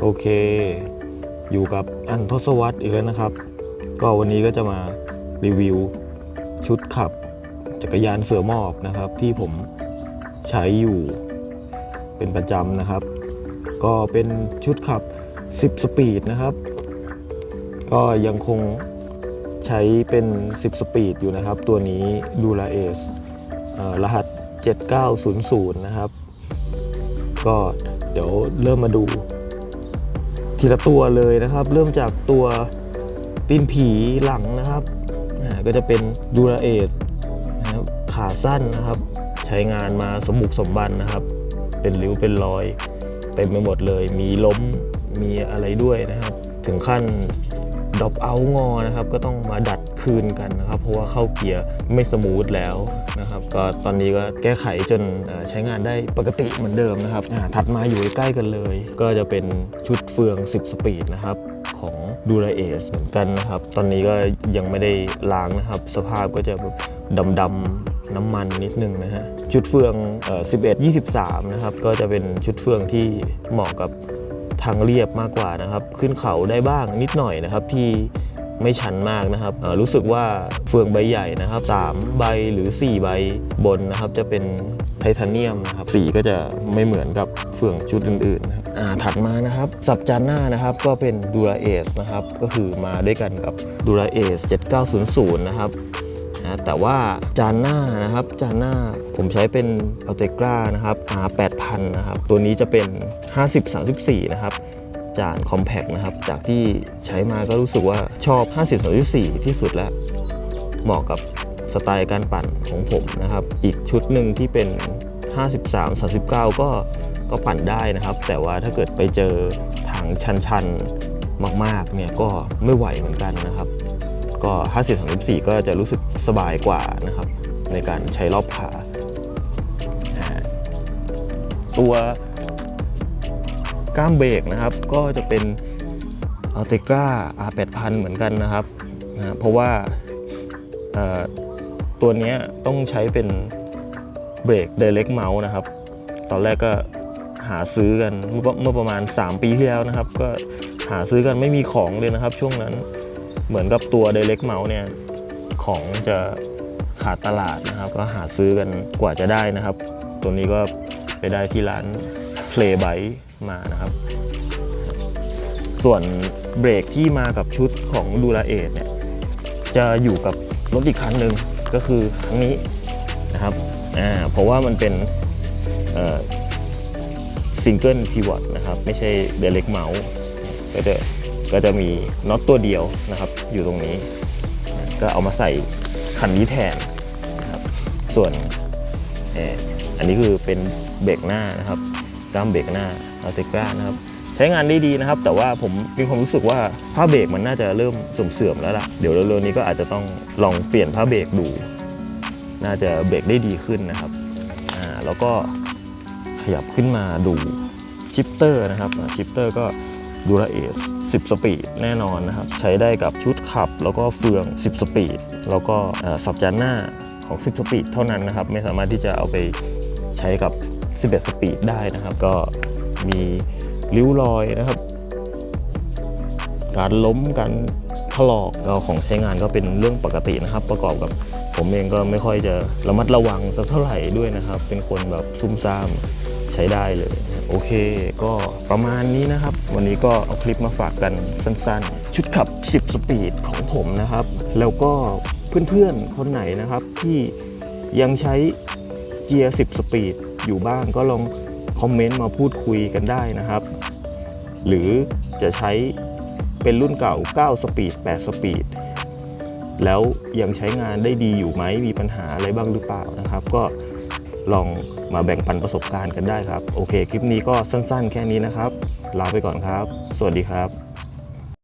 โอเค อยู่กับอันทศวรรษอีกแล้วนะครับ ก็วันนี้ก็จะมารีวิวชุดขับจักรยานเสือมอบนะครับ ที่ผมใช้อยู่เป็นประจำนะครับ ก็เป็นชุดขับ 10 สปีดนะครับ ก็ยังคงใช้เป็น 10 สปีดอยู่นะครับ ตัวนี้ดูลาเอสรหัส 7900 นะครับ ก็เดี๋ยวเริ่มมาดู ทีละตัวเลยนะครับ เริ่มจากตัวตีนผีหลังนะครับก็จะเป็นดูราเอสนะครับขาสั้นนะครับ ใช้งานมาสมบุกสมบันนะครับ เป็นริ้วเป็นรอย เต็มไปหมดเลย มีล้มมีอะไรด้วยนะครับ ถึงขั้น ดรอปเอางอนะครับก็ต้องมาดัดคืนกันนะครับ เพราะว่าเข้าเกียร์ไม่สมูทแล้วนะครับก็ตอนนี้ก็แก้ไขจนใช้งานได้ปกติเหมือนเดิมนะครับถัดมาอยู่ใกล้กันเลย ก็จะเป็นชุดเฟือง 10 สปีดนะครับของดูราเอสเหมือนกันนะครับ ตอนนี้ก็ยังไม่ได้ล้างนะครับ สภาพก็จะแบบดำๆน้ำมันนิดนึงนะฮะชุดเฟืองเอ่อ11 23 นะครับ ก็จะเป็นชุดเฟืองที่เหมาะกับ ทางเรียบมากกว่านะครับ ขึ้นเขาได้บ้างนิดหน่อยนะครับ ที่ไม่ชันมากนะครับ รู้สึกว่าเฟืองใบใหญ่นะครับ 3 ใบหรือ 4 ใบบนนะครับ จะเป็นไทเทเนียมนะครับ สีก็จะไม่เหมือนกับเฟืองชุดอื่นๆนะครับถัดมานะครับ สับจานหน้านะครับก็เป็นดูราเอสนะครับ ก็คือมาด้วยกันกับดูราเอส7900 นะครับ นะแต่ว่าจานหน้านะครับจานหน้าผมใช้เป็นอัลเตกรานะครับ R 8000นะครับตัวนี้จะเป็น 5034 นะครับจานคอมแพกนะครับ จากที่ใช้มาก็รู้สึกว่าชอบ 5034 ที่สุดแล้ว เหมาะกับสไตล์การปั่นของผมนะครับ อีกชุดหนึ่งที่เป็น 53 39 ก็ก็ปั่นได้นะครับ แต่ว่าถ้าเกิดไปเจอทางชันๆมากๆเนี่ยก็ไม่ไหวเหมือนกันนะครับ ก็ 50 34 ก็จะรู้สึกสบายกว่านะครับ ในการใช้รอบขาอ่าตัวก้ามเบรกนะครับ ก็จะเป็น a l t e g r a R8000 เหมือนกันนะครับนะเพราะว่าตัวนี้ต้องใช้เป็นเบรก Direct Mouse นะครับ ตอนแรกก็หาซื้อกันเมื่อเมื่อประมาณ 3 ปีที่แล้วนะครับ ก็หาซื้อกันไม่มีของเลยนะครับช่วงนั้น เหมือนกับตัว Direct Mouse เนี่ยของจะขาดตลาดนะครับ ก็หาซื้อกันกว่าจะได้นะครับ ตัวนี้ก็ไปได้ที่ร้าน Play b y มานะครับ ส่วนเบรกที่มากับชุดของดูราเอทเนี่ยจะอยู่กับรถอีกคันหนึ่งก็คือครั้งนี้นะครับอ่าเพราะว่ามันเป็นซิงเกิลพีวอตนะครับ ไม่ใช่เดเล็กเมาส์ก็จะ ก็จะมีน็อตตัวเดียวนะครับ อยู่ตรงนี้ ก็เอามาใส่คันนี้แทนนะครับส่วนเอ่ออันนี้คือเป็นเบรกหน้านะครับกล้ามเบรกหน้าอัลเทกรานะครับใช้งานได้ดีนะครับ แต่ว่าผมมีความรู้สึกว่าผ้าเบรกมันน่าจะเริ่มเสื่อมๆแล้วล่ะเดี๋ยวเร็วๆนี้ก็อาจจะต้องลองเปลี่ยนผ้าเบรกดู น่าจะเบรกได้ดีขึ้นนะครับอ่าแล้วก็ขยับขึ้นมาดูชิปเตอร์นะครับชิปเตอร์ก็ ดูราเอส10 สปีดแน่นอนนะครับ ใช้ได้กับชุดขับ แล้วก็เฟือง 10 สปีด แล้วก็สับจานหน้าของ 10 สปีดเท่านั้นนะครับ ไม่สามารถที่จะเอาไปใช้กับ 11 สปีดได้นะครับ ก็มีริ้วรอยนะครับ การล้มการถลอกเราของใช้งานก็เป็นเรื่องปกตินะครับ ประกอบกับผมเองก็ไม่ค่อยจะระมัดระวังสักเท่าไหร่ด้วยนะครับ เป็นคนแบบซุ่มซ่ามใช้ได้เลย โอเค ก็ประมาณนี้นะครับ วันนี้ก็เอาคลิปมาฝากกันสั้นๆ ชุดขับ 10 สปีดของผมนะครับ แล้วก็เพื่อนๆ คนไหนนะครับที่ยังใช้เกียร์ 10 สปีดอยู่บ้างก็ลองคอมเมนต์มาพูดคุยกันได้นะครับ หรือจะใช้เป็นรุ่นเก่า 9 สปีด 8 สปีด แล้วยังใช้งานได้ดีอยู่ไหมมีปัญหาอะไรบ้างหรือเปล่านะครับ ก็ ลองมาแบ่งปันประสบการณ์กันได้ครับ โอเค คลิปนี้ก็สั้นๆ แค่นี้นะครับ ลาไปก่อนครับ สวัสดีครับ